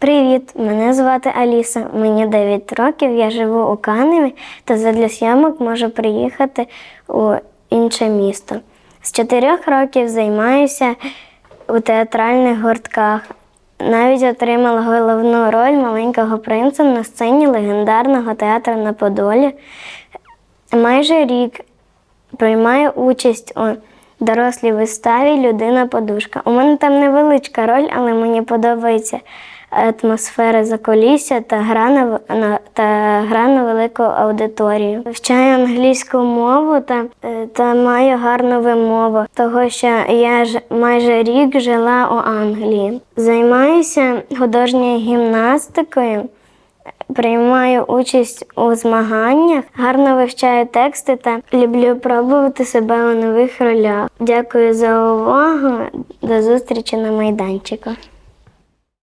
Привіт, мене звати Аліса. Мені 9 років, я живу у Каневі та задля зйомок можу приїхати у інше місто. З 4 років займаюся у театральних гуртках. Навіть отримала головну роль маленького принца на сцені легендарного театру на Подолі. Майже рік приймаю участь у дорослій виставі Людина-подушка. У мене там невеличка роль, але мені подобається атмосфера закулісся та гра на, на, та гра на велику аудиторію. Вивчаю англійську мову та, е, та маю гарну вимову, того що я ж майже рік жила у Англії. Займаюся художньою гімнастикою. Приймаю участь у змаганнях, гарно вивчаю тексти та люблю пробувати себе у нових ролях. Дякую за увагу. До зустрічі на майданчику.